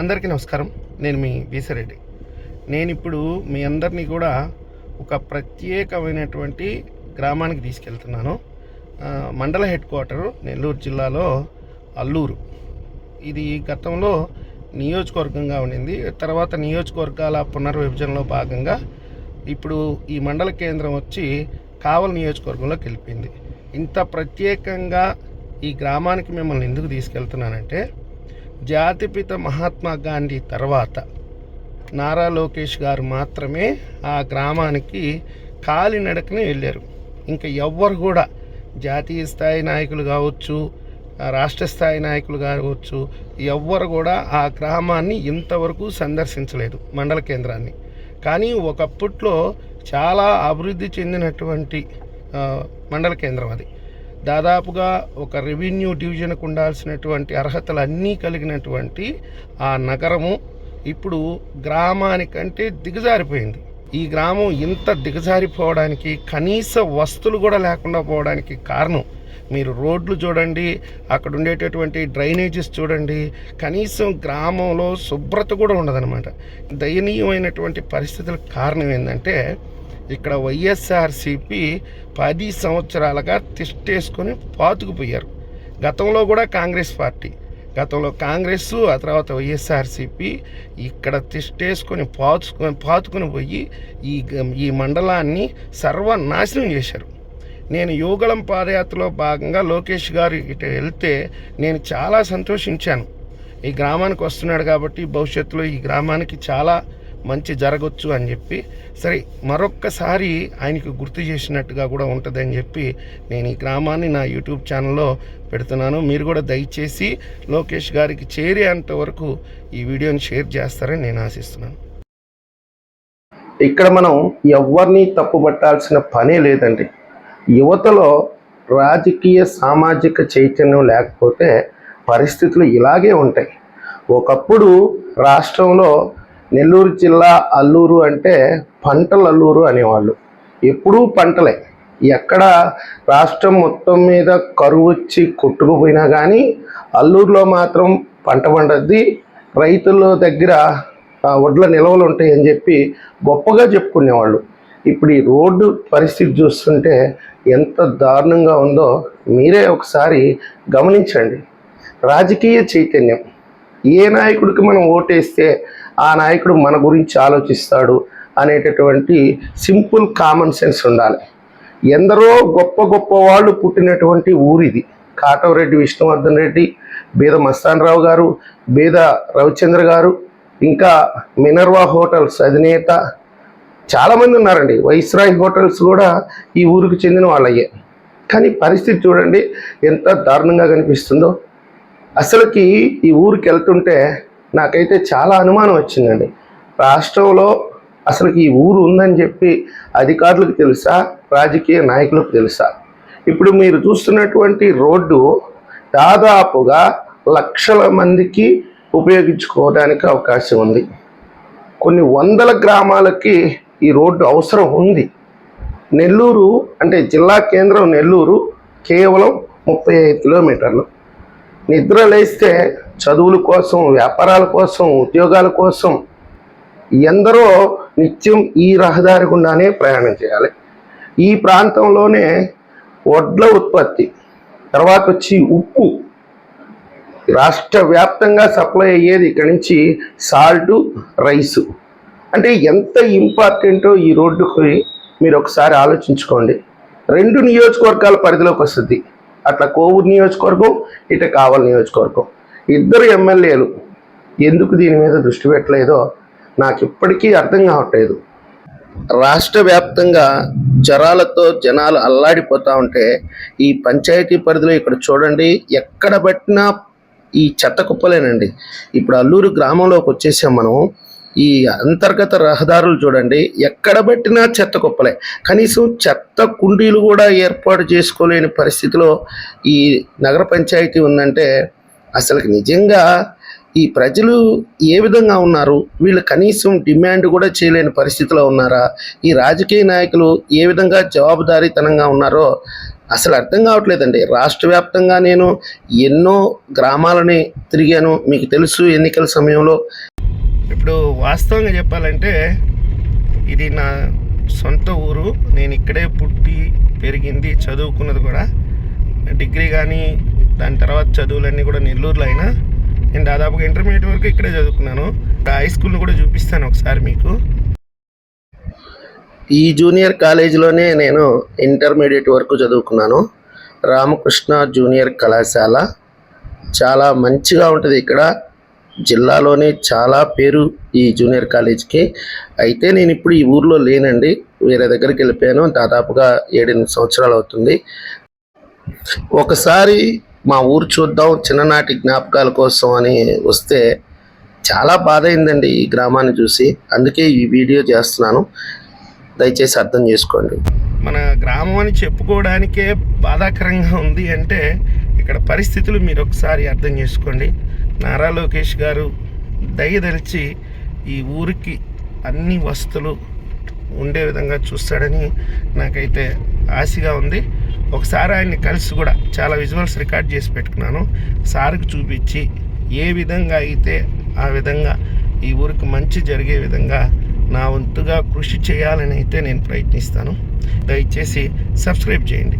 అందరికీ నమస్కారం. నేను మీ వీసరెడ్డి. నేను ఇప్పుడు మీ అందరినీ కూడా ఒక ప్రత్యేకమైనటువంటి గ్రామానికి తీసుకెళ్తున్నాను. మండల హెడ్ క్వార్టర్ నెల్లూరు జిల్లాలో అల్లూరు. ఇది గతంలో నియోజకవర్గంగా ఉండింది. తర్వాత నియోజకవర్గాల పునర్విభజనలో భాగంగా ఇప్పుడు ఈ మండల కేంద్రం వచ్చి కావల్ నియోజకవర్గంలోకి వెళ్ళిపోయింది. ఇంత ప్రత్యేకంగా ఈ గ్రామానికి మిమ్మల్ని ఎందుకు తీసుకెళ్తున్నానంటే జాతిపిత మహాత్మా గాంధీ తర్వాత నారా లోకేష్ గారు మాత్రమే ఆ గ్రామానికి కాలినడకనే వెళ్ళారు. ఇంకా ఎవ్వరు కూడా జాతీయ స్థాయి నాయకులు కావచ్చు రాష్ట్ర స్థాయి నాయకులు కావచ్చు ఎవ్వరు కూడా ఆ గ్రామాన్ని ఇంతవరకు సందర్శించలేదు మండల కేంద్రాన్ని. కానీ ఒకప్పట్లో చాలా అభివృద్ధి చెందినటువంటి మండల కేంద్రం అది. దాదాపుగా ఒక రెవెన్యూ డివిజన్కు ఉండాల్సినటువంటి అర్హతలు అన్నీ కలిగినటువంటి ఆ నగరము ఇప్పుడు గ్రామానికంటే దిగజారిపోయింది. ఈ గ్రామం ఇంత దిగజారిపోవడానికి కనీస వస్తువులు కూడా లేకుండా పోవడానికి కారణం మీరు రోడ్లు చూడండి అక్కడ ఉండేటటువంటి డ్రైనేజెస్ చూడండి కనీసం గ్రామంలో శుభ్రత కూడా ఉండదన్నమాట. దయనీయమైనటువంటి పరిస్థితులకు కారణం ఏంటంటే ఇక్కడ వైఎస్ఆర్సిపి పది సంవత్సరాలుగా తిష్టేసుకొని పాతుకుపోయారు. గతంలో కూడా కాంగ్రెస్ పార్టీ గతంలో కాంగ్రెస్ ఆ తర్వాత వైఎస్ఆర్సిపి ఇక్కడ తిష్టేసుకొని పాతుకొని పాతుకొని పోయి ఈ ఈ మండలాన్ని సర్వనాశనం చేశారు. నేను యోగళం పాదయాత్రలో భాగంగా లోకేష్ గారు ఇటు వెళ్తే నేను చాలా సంతోషించాను. ఈ గ్రామానికి వస్తున్నాడు కాబట్టి భవిష్యత్తులో ఈ గ్రామానికి చాలా మంచి జరగచ్చు అని చెప్పి సరే మరొక్కసారి ఆయనకు గుర్తు చేసినట్టుగా కూడా ఉంటుందని చెప్పి నేను ఈ గ్రామాన్ని నా యూట్యూబ్ ఛానల్లో పెడుతున్నాను. మీరు కూడా దయచేసి లోకేష్ గారికి చేరేంత వరకు ఈ వీడియోని షేర్ చేస్తారని నేను ఆశిస్తున్నాను. ఇక్కడ మనం ఎవరిని తప్పుపట్టాల్సిన పనే లేదండి. యువతలో రాజకీయ సామాజిక చైతన్యం లేకపోతే పరిస్థితులు ఇలాగే ఉంటాయి. ఒకప్పుడు రాష్ట్రంలో నెల్లూరు జిల్లా అల్లూరు అంటే పంటల అల్లూరు అనేవాళ్ళు. ఎప్పుడూ పంటలే. ఎక్కడ రాష్ట్రం మొత్తం మీద కరువు వచ్చి కొట్టుకుపోయినా కానీ అల్లూరులో మాత్రం పంట పండద్ది. రైతుల దగ్గర ఆ, వడ్ల నిల్వలు ఉంటాయని చెప్పి గొప్పగా చెప్పుకునేవాళ్ళు. ఇప్పుడు ఈ రోడ్డు పరిస్థితి చూస్తుంటే ఎంత దారుణంగా ఉందో మీరే ఒకసారి గమనించండి. రాజకీయ చైతన్యం. ఏ నాయకుడికి మనం ఓటేస్తే ఆ నాయకుడు మన గురించి ఆలోచిస్తాడు అనేటటువంటి సింపుల్ కామన్ సెన్స్ ఉండాలి. ఎందరో గొప్ప గొప్ప వాళ్ళు పుట్టినటువంటి ఊరిది. కాటవరెడ్డి విష్ణువర్ధన్ రెడ్డి బీద మస్తాన్ రావు గారు బీద రవిచంద్ర గారు ఇంకా మినర్వా హోటల్స్ అధినేత చాలామంది ఉన్నారండి. వైస్రాయ్ హోటల్స్ కూడా ఈ ఊరికి చెందిన వాళ్ళయ్యే. కానీ పరిస్థితి చూడండి ఎంత దారుణంగా కనిపిస్తుందో. అసలుకి ఈ ఊరికి వెళ్తుంటే నాకైతే చాలా అనుమానం వచ్చిందండి. రాష్ట్రంలో అసలుకి ఈ ఊరు ఉందని చెప్పి అధికారులకు తెలుసా? రాజకీయ నాయకులకు తెలుసా? ఇప్పుడు మీరు చూస్తున్నటువంటి రోడ్డు దాదాపుగా లక్షల మందికి ఉపయోగించుకోవడానికి అవకాశం ఉంది. కొన్ని వందల గ్రామాలకి ఈ రోడ్డు అవసరం ఉంది. నెల్లూరు అంటే జిల్లా కేంద్రం నెల్లూరు కేవలం ముప్పై ఐదు కిలోమీటర్లు. నిద్ర లేస్తే చదువుల కోసం వ్యాపారాల కోసం ఉద్యోగాల కోసం ఎందరో నిత్యం ఈ రహదారి గుండానే ప్రయాణం చేయాలి. ఈ ప్రాంతంలోనే వడ్ల ఉత్పత్తి తర్వాత వచ్చి ఉప్పు. రాష్ట్ర వ్యాప్తంగా సప్లై అయ్యేది ఇక్కడి నుంచి సాల్ట్ రైసు. అంటే ఎంత ఇంపార్టెంటో ఈ రోడ్డుకి మీరు ఒకసారి ఆలోచించుకోండి. రెండు నియోజకవర్గాల పరిధిలోకి వస్తుంది. అట్లా కోవూరు నియోజకవర్గం ఇటు కావలి నియోజకవర్గం. ఇద్దరు ఎమ్మెల్యేలు ఎందుకు దీని మీద దృష్టి పెట్టలేదో నాకు ఇప్పటికీ అర్థం కావట్లేదు. రాష్ట్ర వ్యాప్తంగా జ్వరాలతో జనాలు అల్లాడిపోతూ ఉంటే ఈ పంచాయతీ పరిధిలో ఇక్కడ చూడండి ఎక్కడ పట్టినా ఈ చెత్త కుప్పలేనండి. ఇప్పుడు అల్లూరు గ్రామంలోకి వచ్చేసాం మనం. ఈ అంతర్గత రహదారులు చూడండి ఎక్కడ పెట్టినా చెత్త కుప్పలే. కనీసం చెత్త కుండీలు కూడా ఏర్పాటు చేసుకోలేని పరిస్థితిలో ఈ నగర పంచాయతీ ఉందంటే అసలు నిజంగా ఈ ప్రజలు ఏ విధంగా ఉన్నారు? వీళ్ళు కనీసం డిమాండ్ కూడా చేయలేని పరిస్థితిలో ఉన్నారా? ఈ రాజకీయ నాయకులు ఏ విధంగా జవాబుదారీతనంగా ఉన్నారో అసలు అర్థం కావట్లేదండి. రాష్ట్ర వ్యాప్తంగా నేను ఎన్నో గ్రామాలని తిరిగాను. మీకు తెలుసు ఎన్నికల సమయంలో ఇప్పుడు వాస్తవంగా చెప్పాలంటే ఇది నా సొంత ఊరు. నేను ఇక్కడే పుట్టి పెరిగింది చదువుకున్నది కూడా. డిగ్రీ కానీ దాని తర్వాత చదువులన్నీ కూడా నెల్లూరులో అయినా. నేను దాదాపుగా ఇంటర్మీడియట్ వరకు ఇక్కడే చదువుకున్నాను. హై స్కూల్ని కూడా చూపిస్తాను ఒకసారి మీకు. ఈ జూనియర్ కాలేజీలోనే నేను ఇంటర్మీడియట్ వరకు చదువుకున్నాను. రామకృష్ణ జూనియర్ కళాశాల. చాలా మంచిగా ఉంటుంది ఇక్కడ. జిల్లాలోనే చాలా పేరు ఈ జూనియర్ కాలేజ్కి. అయితే నేను ఇప్పుడు ఈ ఊర్లో లేనండి. వేరే దగ్గరికి వెళ్ళిపోయాను. దాదాపుగా ఏడెనిమిది సంవత్సరాలు అవుతుంది. ఒకసారి మా ఊరు చూద్దాం చిన్ననాటి జ్ఞాపకాల కోసం అని వస్తే చాలా బాధ అయిందండి ఈ గ్రామాన్ని చూసి. అందుకే ఈ వీడియో చేస్తున్నాను. దయచేసి అర్థం చేసుకోండి. మన గ్రామం అని చెప్పుకోవడానికే బాధాకరంగా ఉంది అంటే ఇక్కడ పరిస్థితులు మీరు ఒకసారి అర్థం చేసుకోండి. నారా లోకేష్ గారు దయదలిచి ఈ ఊరికి అన్ని వస్తువులు ఉండే విధంగా చూస్తాడని నాకైతే ఆశగా ఉంది. ఒకసారి ఆయన్ని కలిసి కూడా చాలా విజువల్స్ రికార్డ్ చేసి పెట్టుకున్నాను. సార్కి చూపించి ఏ విధంగా అయితే ఆ విధంగా ఈ ఊరికి మంచి జరిగే విధంగా నా వంతుగా కృషి చేయాలని అయితే నేను ప్రయత్నిస్తాను. దయచేసి సబ్స్క్రైబ్ చేయండి.